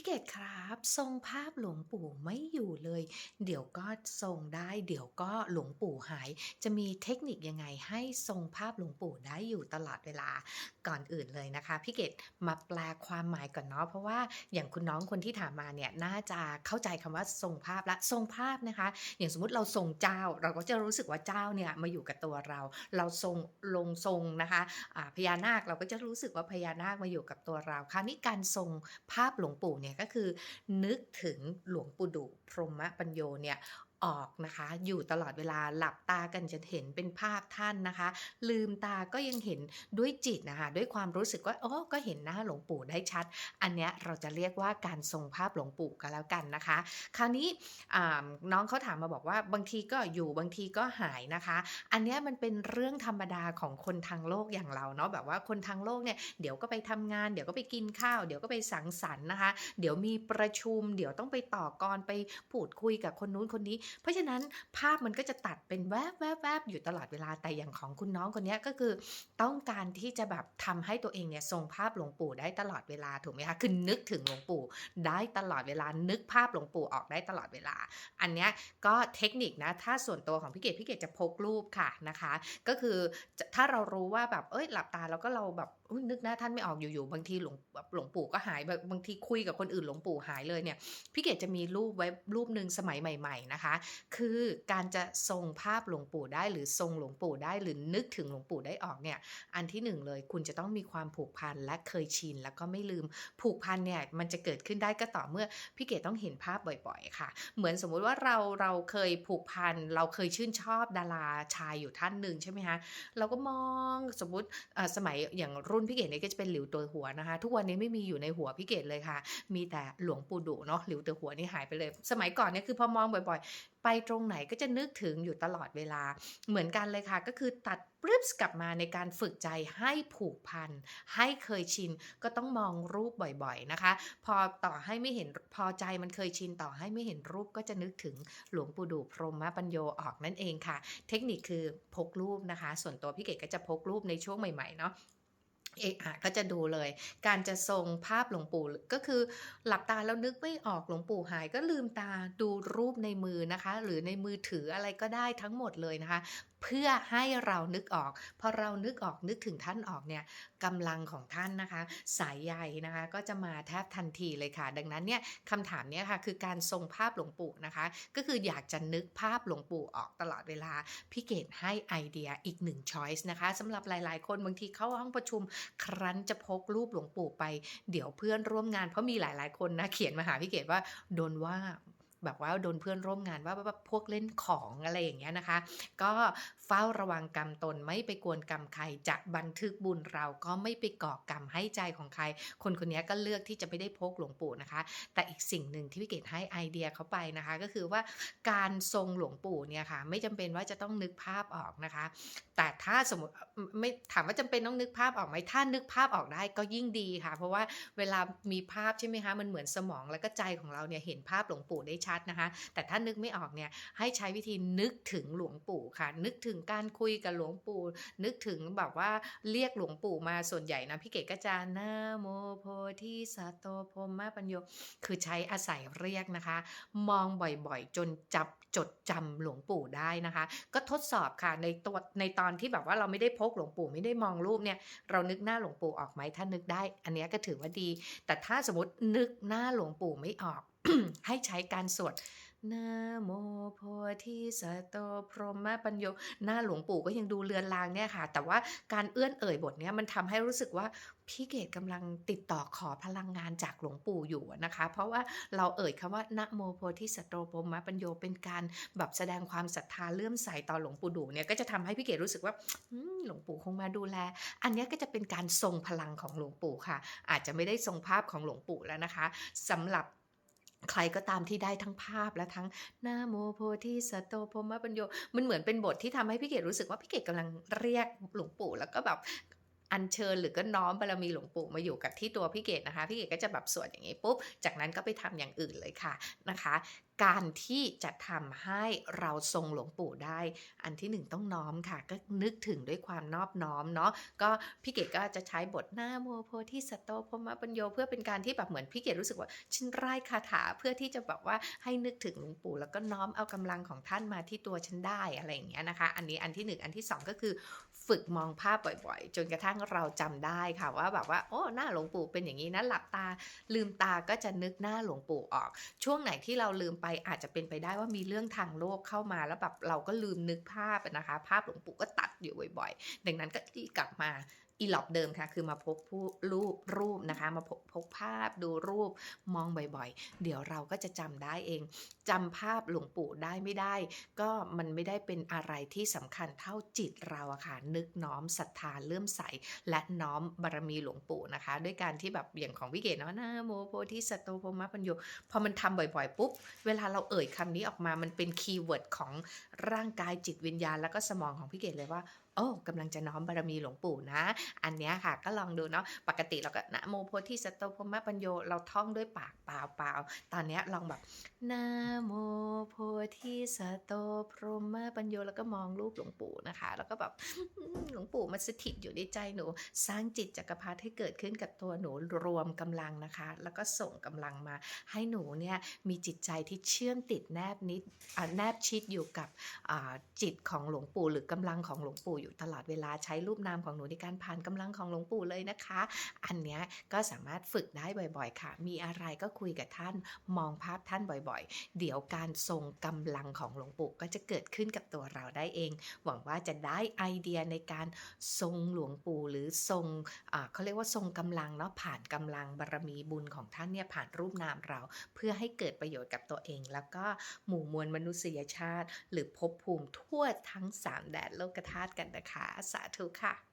พี่เกดครับทรงภาพหลวงปู่ไม่อยู่เลย เดี๋ยวก็ทรงได้ เดี๋ยวก็หลวงปู่หาย จะมีเทคนิคยังไงให้ทรงภาพหลวงปู่ได้อยู่ตลอดเวลาก่อนอื่นเลยนะคะพี่เกดมาแปลความหมายก่อนเนาะเพราะว่าอย่างคุณน้องคนที่ถามมาเนี่ยน่าจะเข้าใจคำว่าทรงภาพละทรงภาพนะคะ อย่างสมมติเราทรงเจ้า เราก็จะรู้สึกว่าเจ้าเนี่ยมาอยู่กับตัวเรา เราทรงลงทรงนะคะอ่าพญานาคเราก็จะรู้สึกว่าพญานาคมาอยู่กับตัวเราคราวนี้การทรงภาพหลวงปู่เนี่ยก็คือนึกถึงหลวงปู่ดุพรหมปัญโยเนี่ย ออกนะคะ อยู่ตลอดเวลาหลับตากันจะเห็นเป็นภาพท่านนะคะ ลืมตาก็ยังเห็นด้วยจิตนะคะ ด้วยความรู้สึกว่าโอ้ก็เห็นหน้าหลวงปู่ได้ชัด อันเนี้ยเราจะเรียกว่าการทรงภาพหลวงปู่กันแล้วกันนะคะ คราวนี้น้องเขาถามมาบอกว่าบางทีก็อยู่บางทีก็หายนะคะ อันเนี้ยมันเป็นเรื่องธรรมดาของคนทางโลกอย่างเราเนาะแบบว่าคนทางโลกเนี่ยเดี๋ยวก็ไปทำงาน เดี๋ยวก็ไปกินข้าว เดี๋ยวก็ไปสังสรรค์นะคะ เดี๋ยวมีประชุม เดี๋ยวต้องไปต่อกรไปพูดคุยกับคนนู้นคนนี้เพราะฉะนั้นภาพมันก็จะตัดเป็นแวบแวบแวบอยู่ตลอดเวลาแต่อย่างของคุณน้องคนนี้ก็คือต้องการที่จะแบบทำให้ตัวเองเนี่ยทรงภาพหลวงปู่ได้ตลอดเวลาถูกไหมคะคือนึกถึงหลวงปู่ได้ตลอดเวลานึกภาพหลวงปู่ออกได้ตลอดเวลา อันนี้ก็เทคนิคนะถ้าส่วนตัวของพี่เกดพี่เกดจะพกรูปค่ะนะคะ ก็คือถ้าเรารู้ว่าแบบเอ้ยหลับตาแล้วก็เราแบบ นึกหน้าท่านไม่ออกอยู่ๆบางทีหลวงหลวงปู่ก็หายบางทีคุยกับคนอื่นหลวงปู่หายเลยเนี่ยพี่เกดจะมีรูปไว้รูปหนึ่งสมัยใหม่ ๆนะคะ คือการจะทรงภาพหลวงปู่ได้หรือทรงหลวงปู่ได้หรือนึกถึงหลวงปู่ได้ออกเนี่ยอันที่หนึ่งเลยคุณจะต้องมีความผูกพันและเคยชินแล้วก็ไม่ลืมผูกพันเนี่ยมันจะเกิดขึ้นได้ก็ต่อเมื่อพี่เกดต้องเห็นภาพบ่อยๆ ค่ะ เหมือนสมมุติว่าเราเราเคยผูกพันเราเคยชื่นชอบดาราชายอยู่ท่านหนึ่งใช่ไหมคะเราก็มองสมมติอ่อสมัยอย่างรุ่นพี่เกดเนี่ยก็จะเป็นหลิวตัวหัวนะคะ ทุกวันนี้ไม่มีอยู่ในหัวพี่เกดเลยค่ะ มีแต่หลวงปู่ดุเนาะหลิวตัวหัวนี่หายไปเลย สมัยก่อนเนี่ยคือพอมองบ่อยๆ ไปตรงไหนก็จะนึกถึงอยู่ตลอดเวลา เหมือนกันเลยค่ะ ก็คือตัดปรึ๊บกลับมาในการฝึกใจให้ผูกพัน ให้เคยชิน ก็ต้องมองรูปบ่อยๆนะคะ พอต่อให้ไม่เห็นพอใจมันเคยชินต่อให้ไม่เห็นรูปก็จะนึกถึงหลวงปู่ดูพรหมปัญโยออกนั่นเองค่ะ เทคนิคคือพกรูปนะคะ ส่วนตัวพี่เกดก็จะพกรูปในช่วงใหม่ๆเนาะ เอะอะก็จะดูเลย การจะทรงภาพหลวงปู่ก็คือหลับตาแล้วนึกไม่ออกหลวงปู่หายก็ลืมตาดูรูปในมือนะคะ หรือในมือถืออะไรก็ได้ทั้งหมดเลยนะคะ เพื่อให้เรานึกออกพอเรานึกออกนึกถึงท่านออกเนี่ยกำลังของท่านนะคะ สายใยนะคะ ก็จะมาแทบทันทีเลยค่ะ ดังนั้นเนี่ยคำถามเนี้ยค่ะคือการทรงภาพหลวงปู่นะคะ ก็คืออยากจะนึกภาพหลวงปู่ออกตลอดเวลาพี่เกดให้ไอเดียอีกหนึ่งช้อยส์นะคะสำหรับหลาย ๆ คนบางทีเข้าห้องประชุมครั้นจะพกรูปหลวงปู่ไป เดี๋ยวเพื่อนร่วมงานเพราะมีหลาย ๆ คนนะเขียนมาหาพี่เกดว่าโดนว่า แบบว่าโดนเพื่อนร่วมงานว่าว่าพวกเล่นของอะไรอย่างเงี้ยนะคะ ก็เฝ้าระวังกรรมตนไม่ไปกวนกรรมใครจะบันทึกบุญเราก็ไม่ไปก่อกรรมให้ใจของใคร คนคนนี้ก็เลือกที่จะไม่ได้พกหลวงปู่นะคะ แต่อีกสิ่งหนึ่งที่พี่เกดให้ไอเดียเขาไปนะคะ ก็คือว่าการทรงหลวงปู่เนี่ยค่ะ ไม่จำเป็นว่าจะต้องนึกภาพออกนะคะ แต่ถ้าสมมติไม่ถามว่าจำเป็นต้องนึกภาพออกไหมถ้านึกภาพออกได้ก็ยิ่งดีค่ะ เพราะว่าเวลามีภาพใช่ไหมคะมันเหมือนสมองแล้วก็ใจของเราเนี่ยเห็นภาพหลวงปู่ได้ชัดนะคะ แต่ถ้านึกไม่ออกเนี่ยให้ใช้วิธีนึกถึงหลวงปู่ค่ะ นึกถึงการคุยกับหลวงปู่ นึกถึงแบบว่าเรียกหลวงปู่มาส่วนใหญ่นะพี่เกดก็จะนะโมโพธิสัตโตพรหมปัญโยคือใช้อาศัยเรียกนะคะ มองบ่อยๆ จนจับจดจำหลวงปู่ได้นะคะ ก็ทดสอบค่ะในตัวในตอนที่แบบว่าเราไม่ได้พกหลวงปู่ไม่ได้มองรูปเนี่ย เรานึกหน้าหลวงปู่ออกไหมถ้านึกได้ อันนี้ก็ถือว่าดี แต่ถ้าสมมตินึกหน้าหลวงปู่ไม่ออก ให้ใช้การสวดนะโมโพธิสัตโตพรหมปัญโยหน้าหลวงปู่ก็ยังดูเลือนลางเนี่ยค่ะ แต่ว่าการเอื้อนเอ่ยบทเนี้ยมันทำให้รู้สึกว่าพี่เกดกำลังติดต่อขอพลังงานจากหลวงปู่อยู่นะคะ เพราะว่าเราเอ่ยคำว่านะโมโพธิสัตโตพรหมปัญโยเป็นการแบบแสดงความศรัทธาเลื่อมใสต่อหลวงปู่ดูเนี่ยก็จะทำให้พี่เกดรู้สึกว่าหลวงปู่คงมาดูแล อันนี้ก็จะเป็นการทรงพลังของหลวงปู่ค่ะ อาจจะไม่ได้ทรงภาพของหลวงปู่แล้วนะคะสำหรับ ใครก็ตามที่ได้ทั้งภาพและทั้งนาโมโพธิสัตโตพรหมปัญโยมันเหมือนเป็นบทที่ทำให้พี่เกดรู้สึกว่าพี่เกดกำลังเรียกหลวงปู่แล้วก็แบบ อัญเชิญหรือก็น้อมบารมีหลวงปู่มาอยู่กับที่ตัวพี่เกดนะคะพี่เกดก็จะแบบสวดอย่างงี้ปุ๊บ จากนั้นก็ไปทำอย่างอื่นเลยค่ะนะคะ การที่จะทำให้เราทรงหลวงปู่ได้ อันที่หนึ่งต้องน้อมค่ะ ก็นึกถึงด้วยความนอบน้อมเนาะก็พี่เกดก็จะใช้บทนะโมโพธิสัตโตพมปัญโยเพื่อเป็นการที่แบบเหมือนพี่เกดรู้สึกว่าฉันไร่ายคาถาเพื่อที่จะแบบว่าให้นึกถึงหลวงปู่ แล้วก็น้อมเอากำลังของท่านมาที่ตัวฉันได้อะไรอย่างเงี้ยนะคะ อันนี้อันที่หนึ่งอันที่สองก็คือ ฝึกมองภาพบ่อยๆ จนกระทั่งเราจำได้ค่ะว่าแบบว่าโอ้หน้าหลวงปู่เป็นอย่างนี้นะหลับตา ลืมตาก็จะนึกหน้าหลวงปู่ออก ช่วงไหนที่เราลืมไปอาจจะเป็นไปได้ว่ามีเรื่องทางโลกเข้ามาแล้วแบบเราก็ลืมนึกภาพนะคะ ภาพหลวงปู่ก็ตัดอยู่บ่อย ๆ ดังนั้นก็กลับมา อีหลอบเดิมค่ะ คือมาพกผู้รูปรูปนะคะ มาพกพกภาพดูรูปมองบ่อยๆ เดี๋ยวเราก็จะจำได้เองจำภาพหลวงปู่ได้ไม่ได้ ก็มันไม่ได้เป็นอะไรที่สำคัญเท่าจิตเราอะค่ะ นึกน้อมศรัทธาเลื่อมใส และน้อมบารมีหลวงปู่นะคะ ด้วยการที่แบบอย่างของวิเกตเนาะนะโมโพธิสัตว์โตพรหมปัญโยพอมันทำบ่อยๆ ปุ๊บ เวลาเราเอ่ยคำนี้ออกมามันเป็นคีย์เวิร์ดของร่างกายจิตวิญญาณ แล้วก็สมองของพี่เกดเลยว่าโอ้กำลังจะน้อมบารมีหลวงปู่นะ อันนี้ค่ะก็ลองดูเนาะปกติเราก็นะโมโพธิสัตว์โตพรหมปัญโยเราท่องด้วยปากเปล่าเปล่าตอนนี้ลองแบบนะโมโพธิสโตพรหมปัญโยแล้วก็มองรูปหลวงปู่นะคะ แล้วก็แบบหลวงปู่มันสถิตอยู่ในใจหนู สร้างจิตจักรพรรดิให้เกิดขึ้นกับตัวหนูรวมกำลังนะคะ แล้วก็ส่งกำลังมา ให้หนูเนี่ยมีจิตใจที่เชื่อมติดแนบนิดแนบชิดอยู่กับจิตของหลวงปู่หรือกำลังของหลวงปู่อยู่ตลอดเวลาใช้รูปนามของหนูในการผ่านกำลังของหลวงปู่เลยนะคะ อันเนี้ยก็สามารถฝึกได้บ่อย ๆ ค่ะ มีอะไรก็คุยกับท่านมองภาพท่านบ่อยๆ เดี๋ยวการทรงกำลังของหลวงปู่ก็จะเกิดขึ้นกับตัวเราได้เอง หวังว่าจะได้ไอเดียในการทรงหลวงปู่หรือทรงเขาเรียกว่าทรงกำลังเนาะผ่านกำลังบารมีบุญของท่านเนี่ยผ่านรูปนามเรา เพื่อให้เกิดประโยชน์กับตัวเอง แล้วก็หมู่มวลมนุษยชาติ หรือภพภูมิทั่วทั้ง 3 แดนโลกธาตุกันนะคะ สาธุค่ะ